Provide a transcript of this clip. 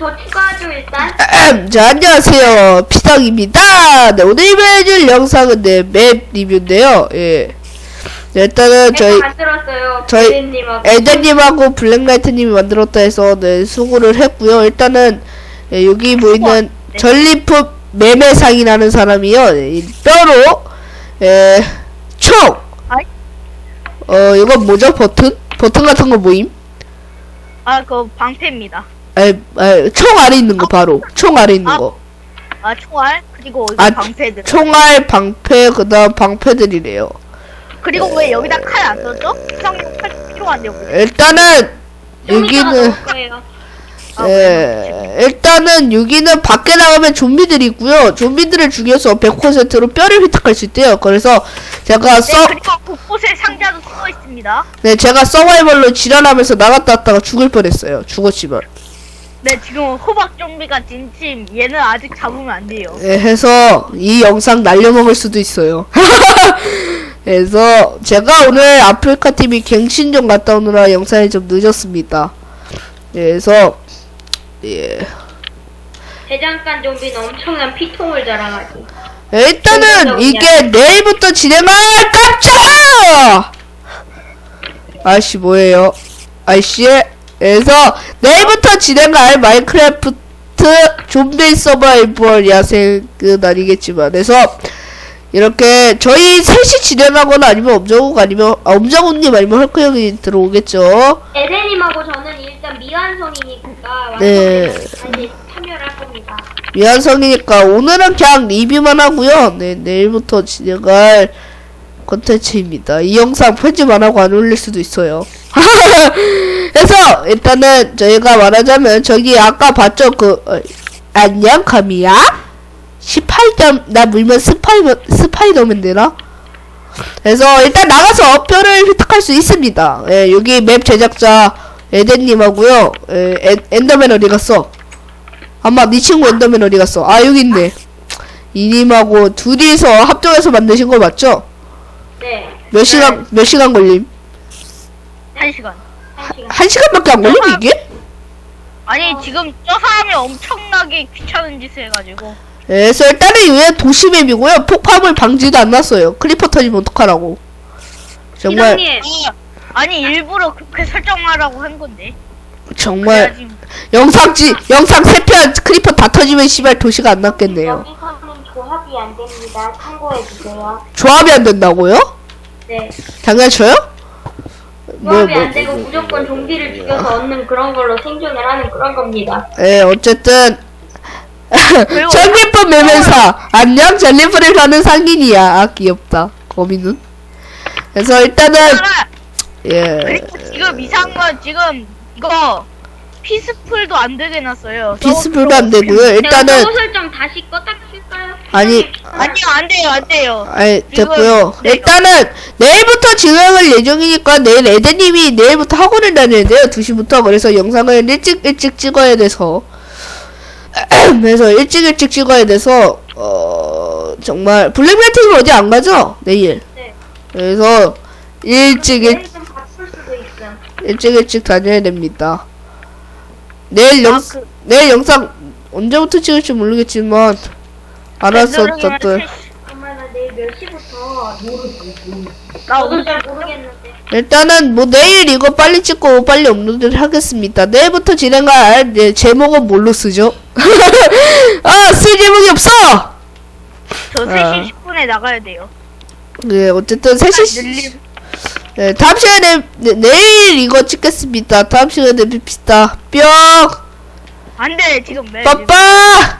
더 추가하죠 일단. 자, 안녕하세요. 피상입니다. 네, 오늘 해줄 영상은 네, 맵 리뷰인데요. 예. 네, 일단은 저희, 제가 만들었어요. 저희. 에드님하고 블랙라이트님이 만들었다 해서 네, 수고를 했고요. 일단은 예, 여기 보이는 네. 전리품 매매상이라는 사람이요. 네, 이 뼈로 예, 총! 아이. 어, 이건 뭐죠? 버튼? 버튼 같은 거 모임? 아, 그 방패입니다. 에, 에, 총 아래 있는 거 바로. 총 아래 있는 아. 거. 아, 총알 그리고 여기 아, 방패들. 총알, 방패, 그 다음 방패들이래요. 그리고 왜 여기다 칼 안 썼죠? 형님 칼 필요한데요. 일단은, 여기는. 아, 예, 일단은 여기는 밖에 나가면 좀비들이 있고요. 좀비들을 죽여서 100%로 뼈를 획득할 수 있대요. 그래서 제가 네, 서, 그리고 곳곳에 상자도 숨어 있습니다. 네, 제가 서바이벌로 지랄하면서 나갔다 왔다가 죽을 뻔했어요. 죽었지만. 네, 지금 호박 좀비가 진침. 얘는 아직 잡으면 안 돼요. 예, 해서 이 영상 날려먹을 수도 있어요. 그래서 제가 오늘 아프리카 TV 갱신전 갔다 오느라 영상이 좀 늦었습니다. 예, 그래서 예. 대장간 좀비는 엄청난 피통을 자랑하지. 일단은 이게 내일부터 진행할 깜짝아! 아씨 뭐예요? 아씨 그래서 내일부터 진행할 마인크래프트 좀비 서바이벌 야생은 아니겠지만 그래서 이렇게 저희 셋이 진행하거나 아니면 엄정욱 아니면 아, 엄정욱님 아니면 헐크 형이 들어오겠죠. 에덴님하고 저는 일단 미완성이니까 네. 완성되면 참여를 할 겁니다. 미완성이니까 오늘은 그냥 리뷰만 하고요. 네, 내일부터 진행할 컨텐츠입니다. 이 영상 편집 안 하고 안 올릴 수도 있어요. 그래서 일단은 저희가 말하자면 저기 아까 봤죠 그 어, 안녕 카미야 스파이더 나 물면 스파이더 스파이더맨 되나? 그래서 일단 나가서 뼈를 획득할 수 있습니다. 예, 여기 맵 제작자 에덴님하고요. 예, 엔- 엔더맨 어디 갔어? 아마 네 친구 엔더맨 어디 갔어? 아 여기 있네. 이님하고 둘이서 합동해서 만드신 거 맞죠? 네. 몇 시간 몇 시간 걸림? 한 시간. 한 시간. 한 시간밖에 안 걸림 이게? 아니, 지금 저 사람이 엄청나게 귀찮은 짓을 해가지고. 예, 그래서 일단은 이게 도시맵이고요. 폭파물 방지도 안 났어요. 클리퍼 터지면 어떡하라고. 정말 아, 아니, 일부러 그렇게 설정하라고 한 건데. 정말 그래야지. 영상지 영상 세편 클리퍼 다 터지면 시발 도시가 안 났겠네요. 여기서는 조합이 안 됩니다. 참고해 주세요. 조합이 안 된다고요? 네. 장난쳐요? 뭐, 조합이 뭐, 안 되고 무조건 좀비를 죽여서 얻는 그런 걸로 생존을 하는 그런 겁니다. 예, 어쨌든? 전리품 매매사 안녕 전리품을 가는 상인이야. 아 귀엽다. 거미는. 그래서 일단은 예. 그리고 지금 이상한 건 지금 이거 피스풀도 안 되게 해놨어요. 피스풀도 안 되고요. 제가 일단은 서버 설정 다시 껐다 킬까요? 아니 아니요, 안 돼요, 안 돼요. 아니 됐고요. 네. 일단은 내일부터 진행할 예정이니까 내일 에드님이 내일부터 학원을 다니는데요. 2시부터 그래서 영상을 일찍 일찍 찍어야 돼서 그래서 일찍 일찍 찍어야 돼서 어 정말 블랙라이트님 어디 안 가죠? 내일. 네. 그래서 일찍 일. 일찍 일찍 다녀야 됩니다. 내일 영 아, 그- 내일 영상 언제부터 찍을지 모르겠지만 알아서 네, 어떤 정말 나 내일 몇 시부터 나 저도 오늘 잘 모르겠는데 일단은 뭐 내일 이거 빨리 찍고 빨리 업로드를 하겠습니다. 내일부터 진행할 네, 제목은 뭘로 쓰죠? 아, 쓸 제목이 없어! 저 아. 3시 10분에 나가야 돼요. 네, 어쨌든 3시, 늘림. 네, 다음 시간에, 네, 내일 이거 찍겠습니다. 다음 시간에 뵙시다. 뿅! 안 돼, 지금 매. 빠빠!